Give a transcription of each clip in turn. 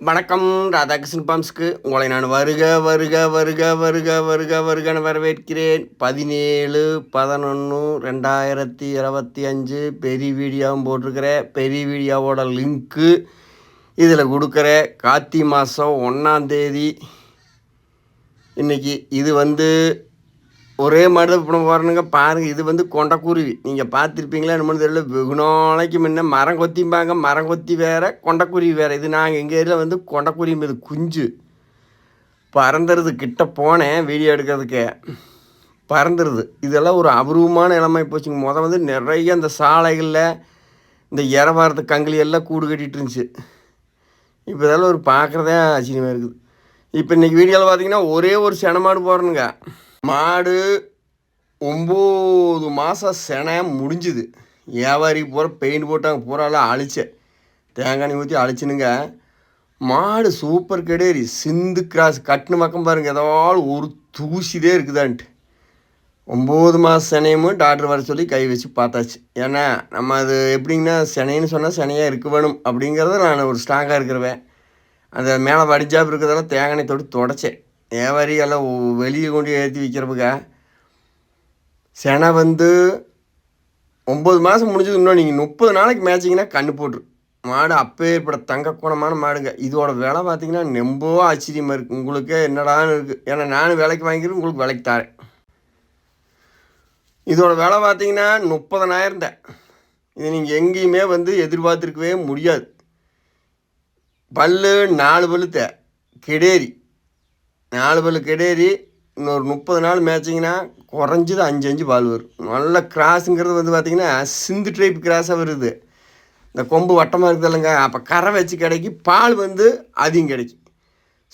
வணக்கம். ராதாகிருஷ்ணன் பாம்ஸ்க்கு உங்களை நான் வருக வருக வருக வருக வருக வருகன்னு வரவேற்கிறேன். பதினேழு பதினொன்று ரெண்டாயிரத்தி இருபத்தி அஞ்சு பெரிய வீடியோவும் போட்டிருக்கிறேன். பெரிய வீடியோவோட லிங்க்கு இதில் கொடுக்குற கார்த்தி மாதம் ஒன்றாந்தேதி இன்றைக்கி இது வந்து ஒரே மாதிரி தான் போகிறனுங்க பாருங்கள் இது வந்து கொண்டக்குருவி. நீங்கள் பார்த்துருப்பீங்களா என்னமோ தெரியல வெகு நாளைக்கு முன்ன மரம் கொத்திம்பாங்க மரம் கொத்தி வேறு கொண்டக்குருவி வேறு. இது நாங்கள் எங்கள் ஏரியாவில் வந்து கொண்டக்குருவி இது குஞ்சு பறந்துடுது கிட்ட போனேன் வீடியோ எடுக்கிறதுக்கு. பறந்துருது. இதெல்லாம் ஒரு அபூர்வமான இளமை போச்சுங்க. முதல் வந்து நிறைய அந்த சாலைகளில் இந்த இரவாரத்து கங்கிலி எல்லாம் கூடு கட்டிகிட்டு இருந்துச்சு. இப்போ இதெல்லாம் ஒரு பார்க்குறதே ஆச்சரியமாக இருக்குது. இப்போ இன்றைக்கி வீடியோவில் பார்த்தீங்கன்னா ஒரே ஒரு செனமாடு போகிறனுங்க மாடு ஒம்பது மாதம் செனை முடிஞ்சுது. வியாபாரி பூரா பெயிண்ட் போட்டாங்க பூராலாம் அழிச்சேன் தேங்காய் ஊற்றி அழிச்சினுங்க. மாடு சூப்பர் கெடேரி சிந்து கிராஸ் கட்டின பக்கம் பாருங்கள் ஏதாவது ஒரு தூசிதே இருக்குதான்ட்டு. ஒம்பது மாதம் செனையுமே டாக்டர் வர சொல்லி கை வச்சு பார்த்தாச்சு. ஏன்னா நம்ம அது எப்படிங்கன்னா சினைன்னு சொன்னால் சினையாக இருக்க வேணும் அப்படிங்கிறத நான் ஒரு ஸ்ட்ராங்காக இருக்கிறவேன். அந்த மேலே வடிஜாப் இருக்கிறதெல்லாம் தேங்காய் தொட்டு தொடச்சேன். வியாபாரி எல்லாம் வெளியே கொண்டு ஏற்றி விற்கிறப்பங்க செனை வந்து ஒம்பது மாதம் முடிஞ்சது இன்னும் நீங்கள் முப்பது நாளைக்கு மேய்ச்சிங்கன்னா கண்ணு போட்டுரு. மாடு அப்பேற்பட தங்க குணமான மாடுங்க. இதோட விலை பார்த்தீங்கன்னா ரொம்ப ஆச்சரியமாக இருக்குது உங்களுக்கு என்னடான்னு இருக்குது ஏன்னா நானும் விலைக்கு வாங்கிக்கிறேன் உங்களுக்கு விலைக்கு தரேன். இதோட விலை பார்த்தீங்கன்னா முப்பதனாயிரம் தான். இது நீங்கள் எங்கேயுமே வந்து எதிர்பார்த்துருக்கவே முடியாது. பல்லு நாலு பல்லு தே கிடேரி. நாலு பல்லு கிடேரி இன்னொரு முப்பது நாள் மேய்ச்சிங்கன்னா குறைஞ்சது அஞ்சு அஞ்சு பால் வரும். நல்ல கிராஸுங்கிறது வந்து பார்த்திங்கன்னா சிந்து டைப் கிராஸாக வருது. இந்த கொம்பு வட்டமாக இருக்குது இல்லைங்க. அப்போ கரை வச்சு கிடைக்கி பால் வந்து அதிகம் கிடைக்கும்.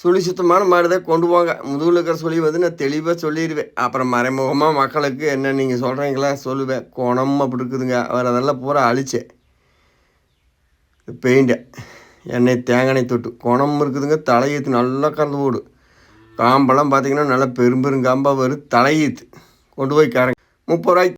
சுழி சுத்தமான மாடு தான் கொண்டு போங்க. முதுகில் இருக்கிற சொல்லி வந்து நான் தெளிவாக சொல்லிடுவேன். அப்புறம் மறைமுகமாக மக்களுக்கு என்ன நீங்கள் சொல்கிறீங்களா சொல்லுவேன். குணம் அப்படி இருக்குதுங்க. அவர் அதெல்லாம் பூரா அழிச்சேன் பெயிண்டை எண்ணெய் தேங்காய் தொட்டு. குணம் இருக்குதுங்க. தலையீத்து நல்லா கறந்து ஓடும் காம்பெல்லாம் பார்த்தீங்கன்னா நல்லா பெரும்பெருங்காம்பாக வரும். தலையீத்து. கொண்டு போய் கரங்க முப்பது ரூபாய்க்கு